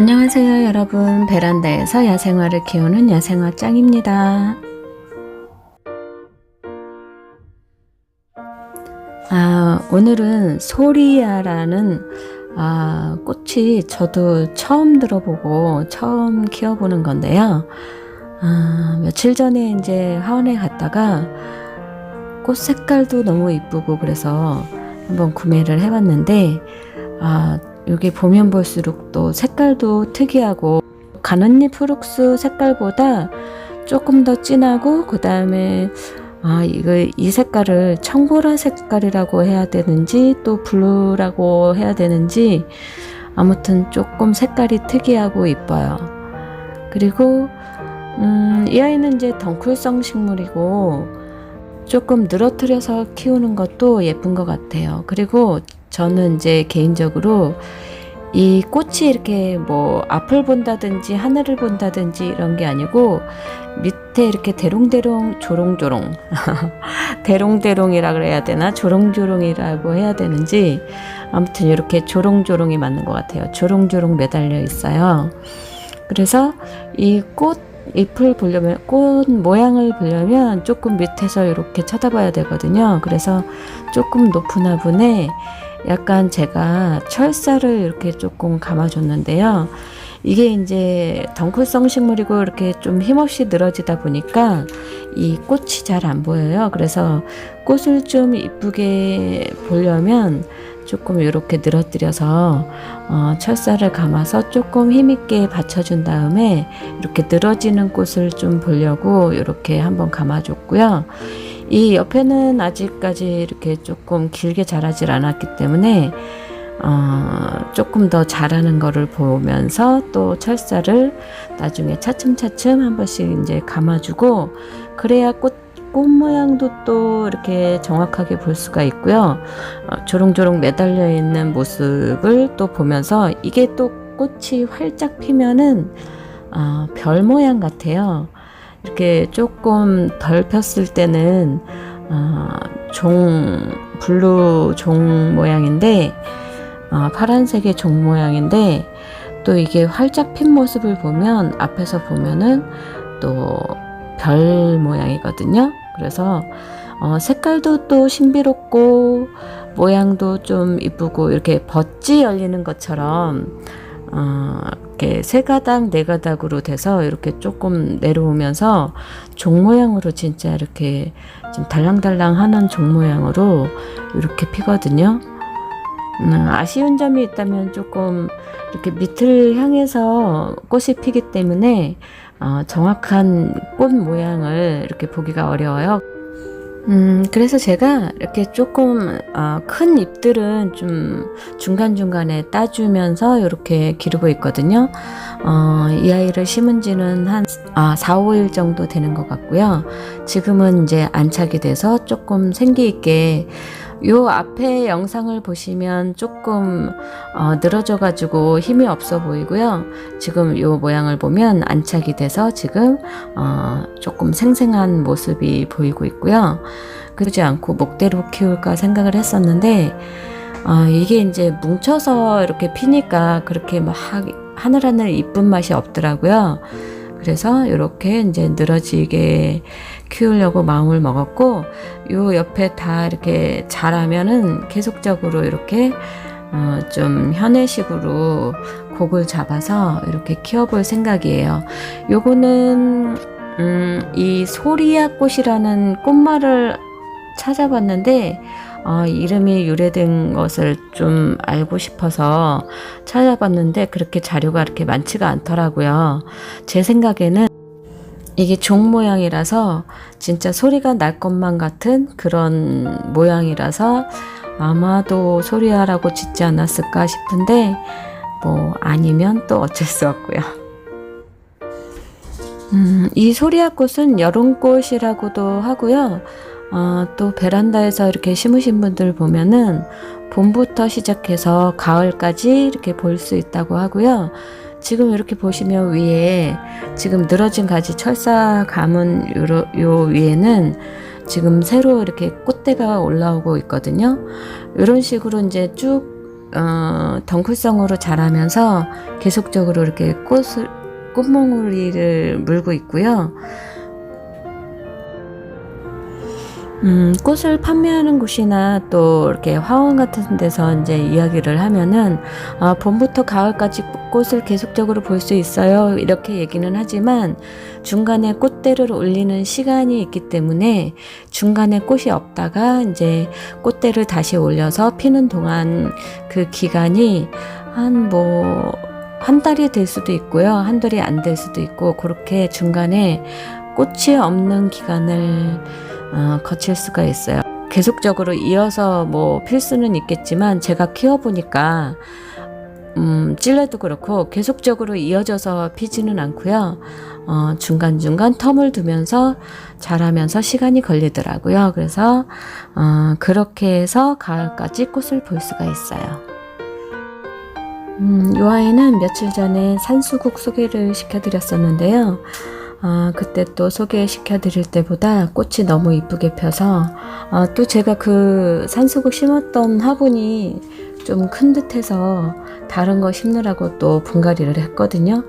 안녕하세요 여러분. 베란다에서 야생화를 키우는 야생화 짱입니다. 아 오늘은 소리아라는 아 꽃이 저도 처음 들어보고 처음 키워보는 건데요. 아 며칠 전에 이제 하원에 갔다가 꽃 색깔도 너무 이쁘고 그래서 한번 구매를 해봤는데 아 여기 보면 볼수록 또 색깔도 특이하고 가는잎 후룩스 색깔보다 조금 더 진하고 그 다음에 아 이거 이 색깔을 청보라 색깔이라고 해야 되는지 또 블루라고 해야 되는지 아무튼 조금 색깔이 특이하고 이뻐요. 그리고 음, 이 아이는 이제 덩쿨성 식물이고 조금 늘어뜨려서 키우는 것도 예쁜 것 같아요. 그리고 저는 이제 개인적으로 이 꽃이 이렇게 뭐 앞을 본다든지 하늘을 본다든지 이런 게 아니고 밑에 이렇게 대롱대롱 조롱조롱 대롱대롱이라 그래야 되나 조롱조롱이라고 해야 되는지 아무튼 이렇게 조롱조롱이 맞는 것 같아요. 조롱조롱 매달려 있어요. 그래서 이 꽃 잎을 보려면 꽃 모양을 보려면 조금 밑에서 이렇게 쳐다봐야 되거든요. 그래서 조금 높은 화분에 약간 제가 철사를 이렇게 조금 감아줬는데요. 이게 이제 덩쿨성 식물이고 이렇게 좀 힘없이 늘어지다 보니까 이 꽃이 잘 안 보여요. 그래서 꽃을 좀 이쁘게 보려면 조금 이렇게 늘어뜨려서 어, 철사를 감아서 조금 힘있게 받쳐준 다음에 이렇게 늘어지는 꽃을 좀 보려고 이렇게 한번 감아줬고요. 이 옆에는 아직까지 이렇게 조금 길게 자라질 않았기 때문에 어, 조금 더 자라는 거를 보면서 또 철사를 나중에 차츰차츰 한 번씩 이제 감아주고 그래야 꽃, 꽃 모양도 또 이렇게 정확하게 볼 수가 있고요. 어, 조롱조롱 매달려 있는 모습을 또 보면서 이게 또 꽃이 활짝 피면은 어, 별 모양 같아요. 이렇게 조금 덜 폈을 때는 어, 종 블루 종 모양인데 어, 파란색의 종 모양인데 또 이게 활짝 핀 모습을 보면 앞에서 보면은 또 별 모양이거든요. 그래서 어, 색깔도 또 신비롭고 모양도 좀 이쁘고 이렇게 벚지 열리는 것처럼 어, 이렇게 세 가닥 네 가닥으로 돼서 이렇게 조금 내려오면서 종 모양으로 진짜 이렇게 좀 달랑달랑 하는 종 모양으로 이렇게 피거든요. 음, 아쉬운 점이 있다면 조금 이렇게 밑을 향해서 꽃이 피기 때문에 어, 정확한 꽃 모양을 이렇게 보기가 어려워요. 음, 그래서 제가 이렇게 조금 어, 큰 잎들은 좀 중간중간에 따주면서 이렇게 기르고 있거든요. 어, 이 아이를 심은 지는 한 아, 4, 5일 정도 되는 것 같고요. 지금은 이제 안착이 돼서 조금 생기 있게 요 앞에 영상을 보시면 조금 어, 늘어져 가지고 힘이 없어 보이고요. 지금 요 모양을 보면 안착이 돼서 지금 어, 조금 생생한 모습이 보이고 있고요. 그러지 않고 목대로 키울까 생각을 했었는데 어, 이게 이제 뭉쳐서 이렇게 피니까 그렇게 막 하늘하늘 이쁜 맛이 없더라고요. 그래서 이렇게 이제 늘어지게 키우려고 마음을 먹었고 요 옆에 다 이렇게 자라면은 계속적으로 이렇게 어, 좀 현해식으로 곡을 잡아서 이렇게 키워볼 생각이에요. 요거는 음, 이 소리야 꽃이라는 꽃말을 찾아봤는데 어, 이름이 유래된 것을 좀 알고 싶어서 찾아봤는데 그렇게 자료가 이렇게 많지가 않더라고요. 제 생각에는 이게 종 모양이라서 진짜 소리가 날 것만 같은 그런 모양이라서 아마도 소리야라고 짓지 않았을까 싶은데 뭐 아니면 또 어쩔 수 없고요. 음, 이 소리야 꽃은 여름꽃이라고도 하고요. 어, 또 베란다에서 이렇게 심으신 분들 보면은 봄부터 시작해서 가을까지 이렇게 볼 수 있다고 하고요. 지금 이렇게 보시면 위에 지금 늘어진 가지 철사 감은 요, 요 위에는 지금 새로 이렇게 꽃대가 올라오고 있거든요. 이런 식으로 이제 쭉 어, 덩쿨성으로 자라면서 계속적으로 이렇게 꽃을 꽃몽우리를 물고 있고요. 음, 꽃을 판매하는 곳이나 또 이렇게 화원 같은 데서 이제 이야기를 하면은 아, 봄부터 가을까지 꽃을 계속적으로 볼 수 있어요. 이렇게 얘기는 하지만 중간에 꽃대를 올리는 시간이 있기 때문에 중간에 꽃이 없다가 이제 꽃대를 다시 올려서 피는 동안 그 기간이 한뭐 한 달이 될 수도 있고요. 한 달이 안 될 수도 있고 그렇게 중간에 꽃이 없는 기간을 어, 거칠 수가 있어요. 계속적으로 이어서 뭐 필수는 있겠지만 제가 키워보니까 음, 찔레도 그렇고 계속적으로 이어져서 피지는 않고요. 어, 중간중간 텀을 두면서 자라면서 시간이 걸리더라고요. 그래서 어, 그렇게 해서 가을까지 꽃을 볼 수가 있어요. 음, 이 아이는 며칠 전에 산수국 소개를 시켜드렸었는데요. 아, 그때 또 소개시켜 드릴 때보다 꽃이 너무 이쁘게 펴서 아, 또 제가 그 산수국 심었던 화분이 좀 큰 듯해서 다른 거 심느라고 또 분갈이를 했거든요.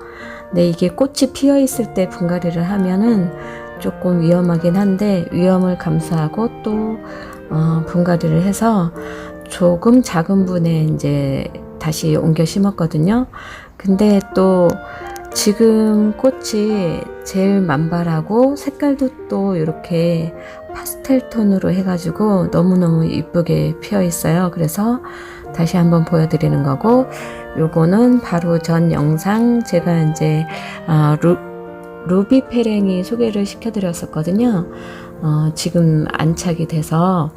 근데 이게 꽃이 피어 있을 때 분갈이를 하면은 조금 위험하긴 한데 위험을 감수하고 또 어, 분갈이를 해서 조금 작은 분에 이제 다시 옮겨 심었거든요. 근데 또 지금 꽃이 제일 만발하고 색깔도 또 이렇게 파스텔 톤으로 해가지고 너무너무 이쁘게 피어 있어요. 그래서 다시 한번 보여드리는 거고 요거는 바로 전 영상 제가 이제 어, 루, 루비 페랭이 소개를 시켜드렸었거든요. 어, 지금 안착이 돼서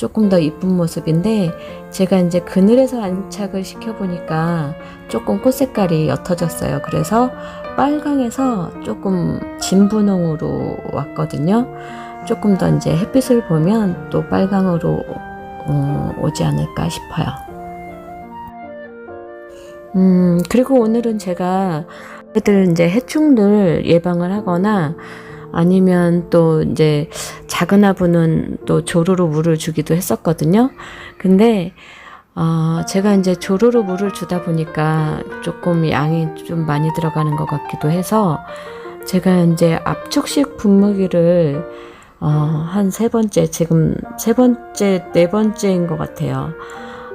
조금 더 이쁜 모습인데 제가 이제 그늘에서 안착을 시켜보니까 조금 꽃 색깔이 옅어졌어요. 그래서 빨강에서 조금 진분홍으로 왔거든요. 조금 더 이제 햇빛을 보면 또 빨강으로 어, 오지 않을까 싶어요. 음, 그리고 오늘은 제가 애들 이제 해충들 예방을 하거나 아니면 또 이제 작은 아부는 또 조루로 물을 주기도 했었거든요. 근데 어, 제가 이제 조루로 물을 주다 보니까 조금 양이 좀 많이 들어가는 것 같기도 해서 제가 이제 압축식 분무기를 어, 한 세 번째, 지금 세 번째, 네 번째인 것 같아요.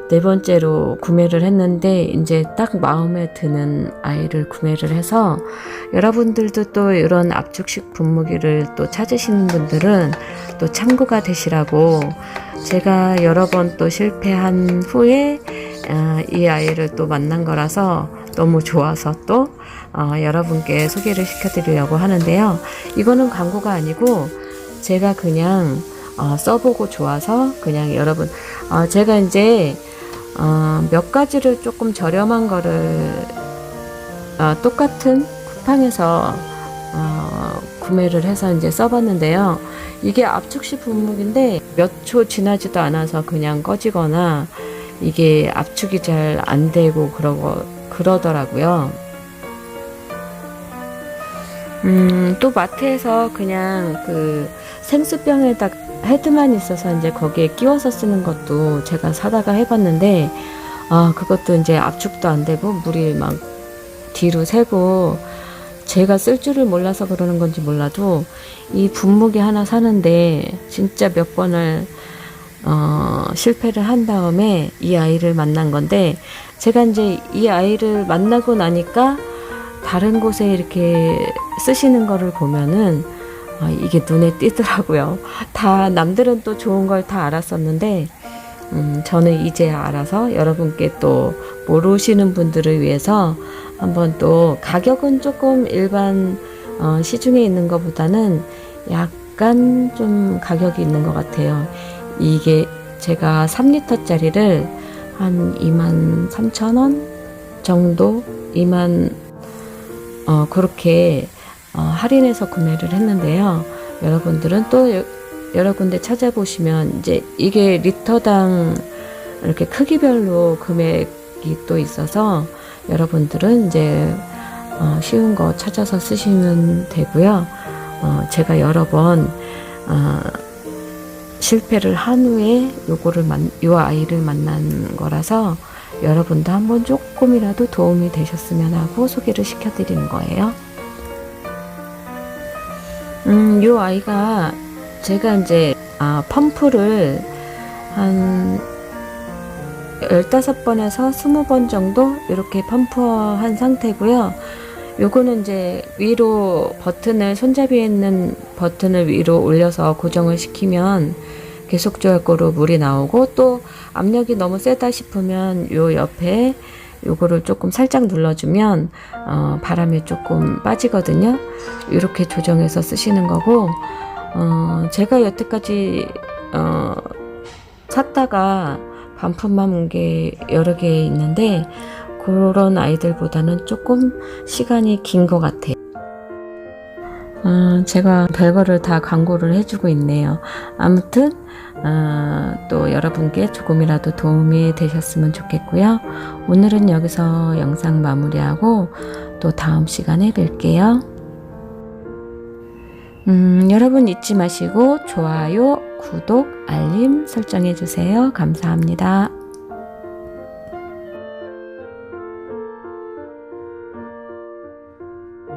네 번째로 구매를 했는데 이제 딱 마음에 드는 아이를 구매를 해서 여러분들도 또 이런 압축식 분무기를 또 찾으시는 분들은 또 참고가 되시라고 제가 여러 번 또 실패한 후에 어, 이 아이를 또 만난 거라서 너무 좋아서 또 어, 여러분께 소개를 시켜드리려고 하는데요. 이거는 광고가 아니고 제가 그냥 어, 써보고 좋아서 그냥 여러분 어, 제가 이제 어, 몇 가지를 조금 저렴한 거를 어, 똑같은 쿠팡에서 어, 구매를 해서 이제 써봤는데요. 이게 압축식 분무기인데 몇 초 지나지도 않아서 그냥 꺼지거나 이게 압축이 잘 안 되고 그러고 그러더라고요. 음, 또 마트에서 그냥 그 생수병에다 헤드만 있어서 이제 거기에 끼워서 쓰는 것도 제가 사다가 해봤는데 아 그것도 이제 압축도 안 되고 물이 막 뒤로 새고 제가 쓸 줄을 몰라서 그러는 건지 몰라도 이 분무기 하나 사는데 진짜 몇 번을 어, 실패를 한 다음에 이 아이를 만난 건데 제가 이제 이 아이를 만나고 나니까 다른 곳에 이렇게 쓰시는 거를 보면은 아, 이게 눈에 띄더라고요. 다 남들은 또 좋은 걸 다 알았었는데 음, 저는 이제 알아서 여러분께 또 모르시는 분들을 위해서 한번 또 가격은 조금 일반 어, 시중에 있는 것보다는 약간 좀 가격이 있는 것 같아요. 이게 제가 3리터짜리를 한 2만 3천 원 정도 2만 어, 그렇게 어, 할인해서 구매를 했는데요. 여러분들은 또 여, 여러 군데 찾아보시면 이제 이게 리터당 이렇게 크기별로 금액이 또 있어서 여러분들은 이제 어, 쉬운 거 찾아서 쓰시면 되고요. 어, 제가 여러 번 어, 실패를 한 후에 요거를 만, 요 아이를 만난 거라서 여러분도 한번 조금이라도 도움이 되셨으면 하고 소개를 시켜드리는 거예요. 음, 요 아이가 제가 이제 아, 펌프를 한 15번에서 20번 정도 이렇게 펌프한 상태고요. 요거는 이제 위로 버튼을 손잡이에 있는 버튼을 위로 올려서 고정을 시키면 계속적으로 물이 나오고 또 압력이 너무 세다 싶으면 요 옆에 요거를 조금 살짝 눌러주면 어, 바람이 조금 빠지거든요. 이렇게 조정해서 쓰시는 거고 어, 제가 여태까지 어, 샀다가 반품한 게 여러 개 있는데 그런 아이들보다는 조금 시간이 긴 것 같아요. 어, 제가 별거를 다 광고를 해주고 있네요. 아무튼 어, 또 여러분께 조금이라도 도움이 되셨으면 좋겠고요. 오늘은 여기서 영상 마무리하고 또 다음 시간에 뵐게요. 음, 여러분 잊지 마시고 좋아요, 구독, 알림 설정해 주세요. 감사합니다.